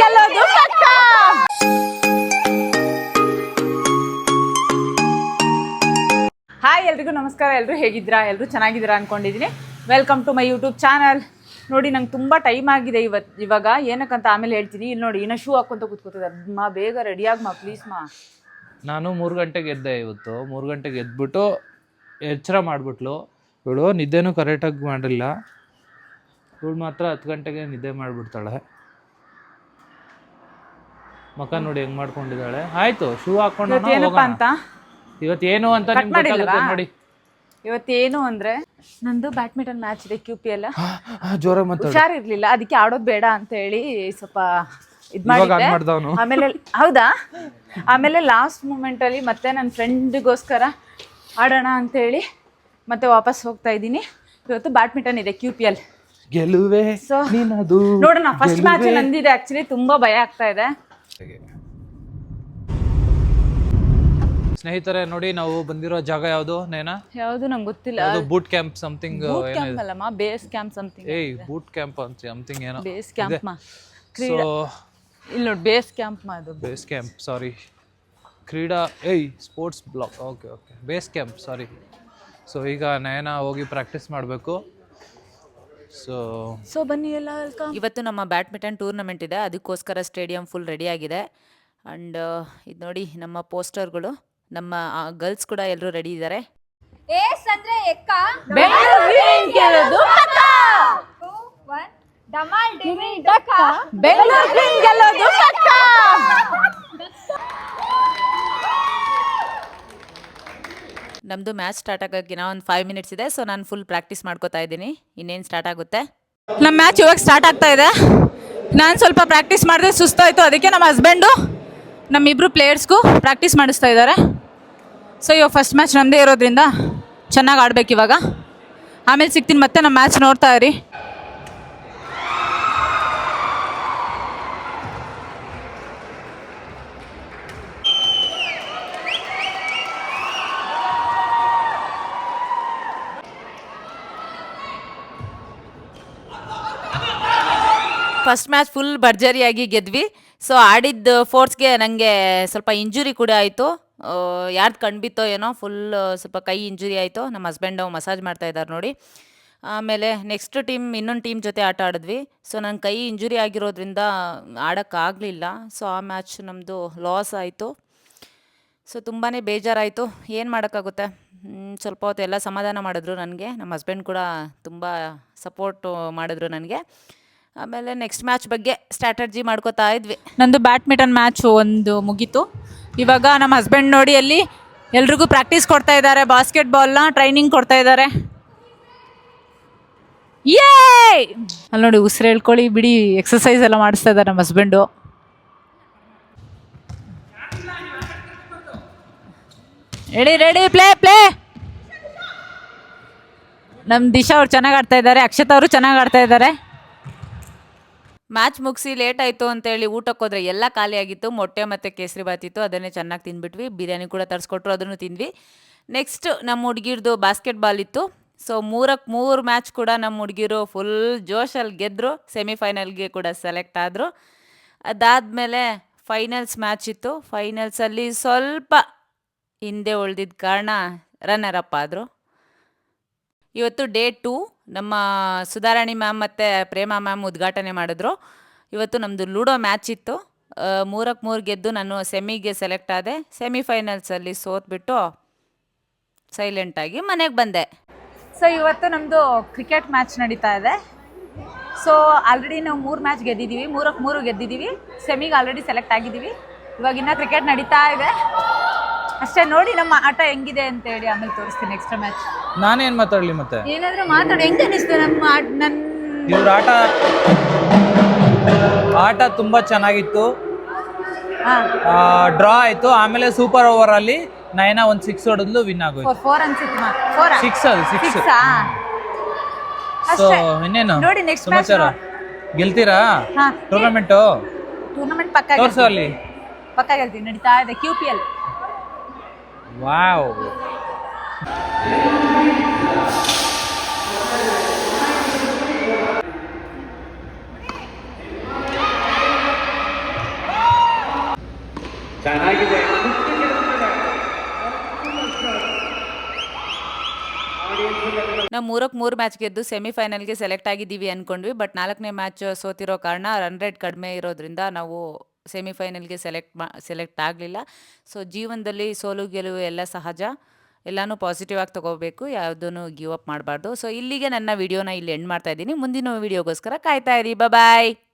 ಗೆಲ್ಲೋದು ಪಕ್ಕ ಹಾಯ್ ಎಲ್ರಿಗೂ ನಮಸ್ಕಾರ. ಎಲ್ಲರೂ ಹೇಗಿದ್ದೀರಾ? ಎಲ್ಲರೂ ಚೆನ್ನಾಗಿದ್ದೀರಾ ಅನ್ಕೊಂಡಿದೀನಿ welcome to my YouTube channel ನೋಡಿ ನಂಗೆ ತುಂಬ ಟೈಮ್ ಆಗಿದೆ ಇವತ್ತು ಇವಾಗ. ಏನಕ್ಕಂತ ಆಮೇಲೆ ಹೇಳ್ತೀನಿ. ಇಲ್ಲಿ ನೋಡಿ ಇನ್ನೂ ಶೂ ಹಾಕೊಂತ ಕೂತ್ಕೋತಿದ್ದಾರೆ ಮಾ ಬೇಗ ರೆಡಿಯಾಗಿ ಮಾ ಪ್ಲೀಸ್ ಮಾ? ನಾನು ಮೂರು ಗಂಟೆಗೆ ಎದ್ದೆ ಇವತ್ತು. ಮೂರು ಗಂಟೆಗೆ ಎದ್ಬಿಟ್ಟು ಎಚ್ಚರ ಮಾಡಿಬಿಟ್ಲು. ಇವಳು ನಿದ್ದೆನೂ ಕರೆಕ್ಟಾಗಿ ಮಾಡಿಲ್ಲ. ಇವಳು ಮಾತ್ರ ಹತ್ತು ಗಂಟೆಗೆ ನಿದ್ದೆ ಮಾಡಿಬಿಡ್ತಾಳೆ. ಮಕ ನೋಡಿ ಹೆಂಗ್ ಮಾಡ್ಕೊಂಡಿದ್ದಾಳೆ. ಆಯ್ತು ಶೂ ಹಾಕೊಂಡು ಇವತ್ತೇನು ಏನಪ್ಪ ಅಂತ? ಇವತ್ತು ಏನು ಅಂತ? ನೋಡಿ. ಇವತ್ತೇನು ಅಂದ್ರೆ ನಂದು ಬ್ಯಾಡ್ಮಿಂಟನ್ ಮ್ಯಾಚ್ ಇದೆ ಕ್ಯೂ ಪಿ ಎಲ್ ಜೋರ ಇರ್ಲಿಲ್ಲ ಹುಷಾರಿರ್ಲಿಲ್ಲ ಅದಕ್ಕೆ ಆಡೋದು ಬೇಡ ಅಂತ ಹೇಳಿ ಸ್ವಲ್ಪ ಇದ್ ಮಾಡಿದ್ದೆ. ಆಮೇಲೆ ಹೌದಾ? ಆಮೇಲೆ ಲಾಸ್ಟ್ ಮೂಮೆಂಟ್ ಅಲ್ಲಿ ಮತ್ತೆ ನನ್ನ ಫ್ರೆಂಡ್ಗೋಸ್ಕರ ಆಡೋಣ ಅಂತ ಹೇಳಿ ಮತ್ತೆ ವಾಪಸ್ ಹೋಗ್ತಾ ಇದ್ದೀನಿ. ಇವತ್ತು ಬ್ಯಾಡ್ಮಿಂಟನ್ ಇದೆ ಕ್ಯೂ ಪಿ ಎಲ್ ಗೆಲುವೆ ಸೊ ನೀನದು ನೋಡೋಣ ಫಸ್ಟ್ ಮ್ಯಾಚ್ ನಂದಿದೆ ಆಕ್ಚುಲಿ ತುಂಬಾ ಭಯ ಆಗ್ತಾ ಇದೆ. ಸ್ನೇಹಿತರೆ ನೋಡಿ ನಾವು ಬಂದಿರೋ ಜಾಗ ಯಾವುದು ನೇನಾ? ಯಾವುದು ನಂಗೆ ಗೊತ್ತಿಲ್ಲ. ಅದು boot camp something boot camp ಅಲ್ಲಮ್ಮ ಬೇಸ್ ಕ್ಯಾಂಪ್ ಸಮಥಿಂಗ್ ಏಯ್ ಬೂಟ್ ಕ್ಯಾಂಪ್ ಅಂತ ಸಮಥಿಂಗ್ ಏನೋ. ಬೇಸ್ ಕ್ಯಾಂಪ್ ಮಾ. ಸೊ ಇಲ್ಲಿ ನೋಡಿ ಬೇಸ್ ಕ್ಯಾಂಪ್ ಮಾ ಅದು ಬೇಸ್ ಕ್ಯಾಂಪ್ ಸಾರಿ ಕ್ರೀಡಾ ಏಯ್ sports block okay okay base camp sorry so ಈಗ ನಯನ ಹೋಗಿ ಪ್ರಾಕ್ಟೀಸ್ ಮಾಡಬೇಕು. ಸೊ ಸೊ ಬನ್ನಿ ಎಲ್ಲ ವೆಲ್ಕಮ್ ಇವತ್ತು ನಮ್ಮ ಬ್ಯಾಡ್ಮಿಂಟನ್ ಟೂರ್ನಮೆಂಟ್ ಇದೆ. ಅದಕ್ಕೋಸ್ಕರ ಸ್ಟೇಡಿಯಂ ಫುಲ್ ರೆಡಿ ಆಗಿದೆ. ಅಂಡ್ ಇದು ನೋಡಿ ನಮ್ಮ ಪೋಸ್ಟರ್ಗಳು. ನಮ್ಮ ಗರ್ಲ್ಸ್ ಕೂಡ ಎಲ್ಲರೂ ರೆಡಿ ಇದ್ದಾರೆ ಏಸ್ ಅಂದ್ರೆ ಎಕ್ಕ? ಗೆಲ್ಲೋದು ಟೂ ಒನ್ ಡಮಾಲ್ ಡಿಮಿ ಡಕ್ಕ ಬೆಂಗಳೂರು ಗೆಲ್ಲೋದು ಪಕ್ಕ. ನಮ್ಮದು ಮ್ಯಾಚ್ ಸ್ಟಾರ್ಟ್ ಆಗೋಕ್ಕೆ ನಾವು ಒಂದು ಫೈವ್ ಮಿನಿಟ್ಸ್ ಇದೆ ಸೊ ನಾನು ಫುಲ್ ಪ್ರಾಕ್ಟೀಸ್ ಮಾಡ್ಕೋತಾ ಇದ್ದೀನಿ. ಇನ್ನೇನು ಸ್ಟಾರ್ಟ್ ಆಗುತ್ತೆ? ನಮ್ಮ ಮ್ಯಾಚ್ ಇವಾಗ ಸ್ಟಾರ್ಟ್ ಆಗ್ತಾ ಇದೆ. ನಾನು ಸ್ವಲ್ಪ ಪ್ರಾಕ್ಟೀಸ್ ಮಾಡಿದ್ರೆ ಸುಸ್ತಾಯಿತು, ಅದಕ್ಕೆ ನಮ್ಮ ಹಸ್ಬೆಂಡು ನಮ್ಮಿಬ್ಬರು ಪ್ಲೇಯರ್ಸ್ಗೂ ಪ್ರಾಕ್ಟೀಸ್ ಮಾಡಿಸ್ತಾ ಇದ್ದಾರೆ. ಸೊ ಇವಾಗ ಫಸ್ಟ್ ಮ್ಯಾಚ್ ನಮ್ಮದೇ ಇರೋದ್ರಿಂದ ಚೆನ್ನಾಗಿ ಆಡ್ಬೇಕು ಇವಾಗ. ಆಮೇಲೆ ಸಿಗ್ತೀನಿ ಮತ್ತೆ ನಮ್ಮ ಮ್ಯಾಚ್ ನೋಡ್ತಾ ಇರಿ. ಫಸ್ಟ್ ಮ್ಯಾಚ್ ಫುಲ್ ಭರ್ಜರಿಯಾಗಿ ಗೆದ್ವಿ. ಸೊ ಆಡಿದ್ದ ಫೋರ್ಸ್ಗೆ ನನಗೆ ಸ್ವಲ್ಪ ಇಂಜುರಿ ಕೂಡ ಆಯಿತು. ಯಾರ್ದು ಕಣ್ಬಿತ್ತೋ ಏನೋ ಫುಲ್ ಸ್ವಲ್ಪ ಕೈ ಇಂಜುರಿ ಆಯಿತು. ನಮ್ಮ ಹಸ್ಬೆಂಡು ಮಸಾಜ್ ಮಾಡ್ತಾ ಇದ್ದಾರೆ ನೋಡಿ. ಆಮೇಲೆ ನೆಕ್ಸ್ಟ್ ಟೀಮ್ ಇನ್ನೊಂದು ಟೀಮ್ ಜೊತೆ ಆಟ ಆಡಿದ್ವಿ. ಸೊ ನನ್ನ ಕೈ ಇಂಜುರಿ ಆಗಿರೋದ್ರಿಂದ ಆಡೋಕ್ಕಾಗಲಿಲ್ಲ ಸೊ ಆ ಮ್ಯಾಚ್ ನಮ್ಮದು ಲಾಸ್ ಆಯಿತು. ಸೊ ತುಂಬಾ ಬೇಜಾರಾಯಿತು. ಏನು ಮಾಡೋಕ್ಕಾಗುತ್ತೆ? ಸ್ವಲ್ಪ ಹೊತ್ತು ಎಲ್ಲ ಸಮಾಧಾನ ಮಾಡಿದ್ರು ನನಗೆ. ನಮ್ಮ ಹಸ್ಬೆಂಡ್ ಕೂಡ ತುಂಬ ಸಪೋರ್ಟು ಮಾಡಿದ್ರು ನನಗೆ. ಆಮೇಲೆ ನೆಕ್ಸ್ಟ್ ಮ್ಯಾಚ್ ಬಗ್ಗೆ ಸ್ಟ್ರಾಟಜಿ ಮಾಡ್ಕೋತಾ ಇದ್ವಿ. ನಂದು ಬ್ಯಾಡ್ಮಿಂಟನ್ ಮ್ಯಾಚ್ ಒಂದು ಮುಗೀತು. ಇವಾಗ ನಮ್ಮ ಹಸ್ಬೆಂಡ್ ನೋಡಿ ಅಲ್ಲಿ ಎಲ್ರಿಗೂ ಪ್ರಾಕ್ಟೀಸ್ ಕೊಡ್ತಾ ಇದ್ದಾರೆ ಬಾಸ್ಕೆಟ್ ಬಾಲ್ನ ಟ್ರೈನಿಂಗ್ ಕೊಡ್ತಾ ಇದ್ದಾರೆ. ಯೇ ಅಲ್ಲಿ ನೋಡಿ ಉಸಿರು ಹೇಳ್ಕೊಳ್ಳಿ, ಬಿಡಿ ಎಕ್ಸಸೈಸ್ ಎಲ್ಲ ಮಾಡಿಸ್ತಾ ಇದ್ದಾರೆ ನಮ್ಮ husband ready ready play play ನಮ್ಮ ದಿಶಾ ಅವ್ರು ಚೆನ್ನಾಗಿ ಆಡ್ತಾ ಇದ್ದಾರೆ, ಅಕ್ಷತಾ ಅವರು ಚೆನ್ನಾಗಿ ಆಡ್ತಾ ಇದ್ದಾರೆ. ಮ್ಯಾಚ್ ಮುಗಿಸಿ ಲೇಟ್ ಆಯಿತು ಅಂತೇಳಿ ಊಟಕ್ಕೆ ಹೋದ್ರೆ ಎಲ್ಲ ಖಾಲಿ ಆಗಿತ್ತು. ಮೊಟ್ಟೆ ಮತ್ತು ಕೇಸರಿ ಬಾತ್ ಇತ್ತು. ಅದನ್ನೇ ಚೆನ್ನಾಗಿ ತಿಂದ್ಬಿಟ್ವಿ ಬಿರಿಯಾನಿ ಕೂಡ ತರಿಸ್ಕೊಟ್ರು, ಅದನ್ನು ತಿಂದ್ವಿ. ನೆಕ್ಸ್ಟ್ ನಮ್ಮ ಹುಡುಗಿರ್ದು ಬಾಸ್ಕೆಟ್ ಬಾಲ್ ಇತ್ತು. ಸೊ ಮೂರಕ್ಕೆ ಮೂರು ಮ್ಯಾಚ್ ಕೂಡ ನಮ್ಮ ಹುಡುಗಿರು ಫುಲ್ ಜೋಶಲ್ಲಿ ಗೆದ್ದರು ಸೆಮಿಫೈನಲ್ಗೆ ಕೂಡ ಸೆಲೆಕ್ಟ್ ಆದರು. ಅದಾದಮೇಲೆ ಫೈನಲ್ಸ್ ಮ್ಯಾಚ್ ಇತ್ತು. ಫೈನಲ್ಸಲ್ಲಿ ಸ್ವಲ್ಪ ಹಿಂದೆ ಉಳ್ದಿದ್ದ ಕಾರಣ ರನ್ನರ್ ಅಪ್ ಆದರು. ಇವತ್ತು ಡೇ ಟು, ನಮ್ಮ ಸುಧಾರಾಣಿ ಮ್ಯಾಮ್ ಮತ್ತು ಪ್ರೇಮಾ ಮ್ಯಾಮ್ ಉದ್ಘಾಟನೆ ಮಾಡಿದ್ರು. ಇವತ್ತು ನಮ್ಮದು ಲೂಡೋ ಮ್ಯಾಚ್ ಇತ್ತು. ಮೂರಕ್ಕೆ ಮೂರು ಗೆದ್ದು ನಾನು ಸೆಮಿಗೆ ಸೆಲೆಕ್ಟ್ ಆದೆ. ಸೆಮಿಫೈನಲ್ಸಲ್ಲಿ ಸೋತ್ಬಿಟ್ಟು ಸೈಲೆಂಟಾಗಿ ಮನೆಗೆ ಬಂದೆ. ಸೊ ಇವತ್ತು ನಮ್ಮದು ಕ್ರಿಕೆಟ್ ಮ್ಯಾಚ್ ನಡೀತಾ ಇದೆ. ಸೊ ಆಲ್ರೆಡಿ ನಾವು ಮೂರು ಮ್ಯಾಚ್ ಗೆದ್ದಿದ್ದೀವಿ ಮೂರಕ್ಕೆ ಮೂರು ಗೆದ್ದಿದ್ದೀವಿ ಸೆಮಿಗೆ ಆಲ್ರೆಡಿ ಸೆಲೆಕ್ಟ್ ಆಗಿದ್ದೀವಿ ಇವಾಗಿನ್ನ ಕ್ರಿಕೆಟ್ ನಡೀತಾ ಇದೆ. ಅಷ್ಟೇ ನೋಡಿ ನಮ್ಮ ಆಟ ಹೆಂಗಿದೆ ಅಂತ ಹೇಳಿ ಆಮೇಲೆ ತೋರಿಸ್ತೀನಿ ನೆಕ್ಸ್ಟ್ ಮ್ಯಾಚ್ ನಾನೇನ್ ಮಾತಾಡಲಿ ಮತ್ತೆ? ಏನಾದರೂ ಮಾತಾಡಿ ಹೆಂಗ್ ಅನಿಸ್ತು ನಮ್ಮ ಆಟ ನನ್ನ ಇವ್ರ ಆಟ ಆಟ ತುಂಬಾ ಚೆನ್ನಾಗಿತ್ತು. ಹಾ. ಡ್ರಾ ಆಯ್ತು ಆಮೇಲೆ ಸೂಪರ್ ಓವರ್ ಅಲ್ಲಿ ನಯನ ಒಂದ್ ಸಿಕ್ಸ್ ಹೊಡೆದ್ಲು ವಿನ್ ಆಗೋಯ್ತು. ಫೋರ್ ಫೋರ್ ಅನ್ಸುತ್ತೆ ಫೋರ್ ಸಿಕ್ಸ್ ಅದು ಸಿಕ್ಸ್ ಸಿಕ್ಸಾ ಸೊ ಅಷ್ಟೇ. ಇನ್ನೇನು? ನೋಡಿ ನೆಕ್ಸ್ಟ್ match ಸಮಾಚಾರ. ಗೆಲ್ತೀರಾ? ಹಾ. ಟೂರ್ನಮೆಂಟ್ ಟೂರ್ನಮೆಂಟ್ ಪಕ್ಕ ತೋರ್ಸು ಅಲ್ಲಿ. ಪಕ್ಕ ಗೆಲ್ತೀವಿ ನಡೀತಾ ಇದೆ ಕ್ಯೂ ಪಿ ಎಲ್ ವಾವ್ ನಾವು ಮೂರಕ್ಕೆ ಮೂರು ಮ್ಯಾಚ್ ಗೆದ್ದು ಸೆಮಿಫೈನಲ್ಗೆ ಸೆಲೆಕ್ಟ್ ಆಗಿದ್ದೀವಿ ಅಂದ್ಕೊಂಡ್ವಿ ಬಟ್ ನಾಲ್ಕನೇ ಮ್ಯಾಚ್ ಸೋತಿರೋ ಕಾರಣ ರನ್ ರೇಟ್ ಕಡಿಮೆ ಇರೋದ್ರಿಂದ ನಾವು ಸೆಮಿಫೈನಲ್ಗೆ ಸೆಲೆಕ್ಟ್ ಮಾ ಸೆಲೆಕ್ಟ್ ಆಗಲಿಲ್ಲ. ಸೊ ಜೀವನದಲ್ಲಿ ಸೋಲು, ಗೆಲುವು ಎಲ್ಲ ಸಹಜ. ಎಲ್ಲನೂ ಪಾಸಿಟಿವ್ ಆಗಿ ತಗೋಬೇಕು. ಯಾವುದೂ ಗಿವ್ ಅಪ್ ಮಾಡಬಾರ್ದು. ಸೊ ಇಲ್ಲಿಗೆ ನನ್ನ ವಿಡಿಯೋನ ಇಲ್ಲಿ ಎಂಡ್ ಮಾಡ್ತಾ ಇದ್ದೀನಿ. ಮುಂದಿನ ವಿಡಿಯೋಗೋಸ್ಕರ ಕಾಯ್ತಾ ಇರಿ. ಬಾಯ್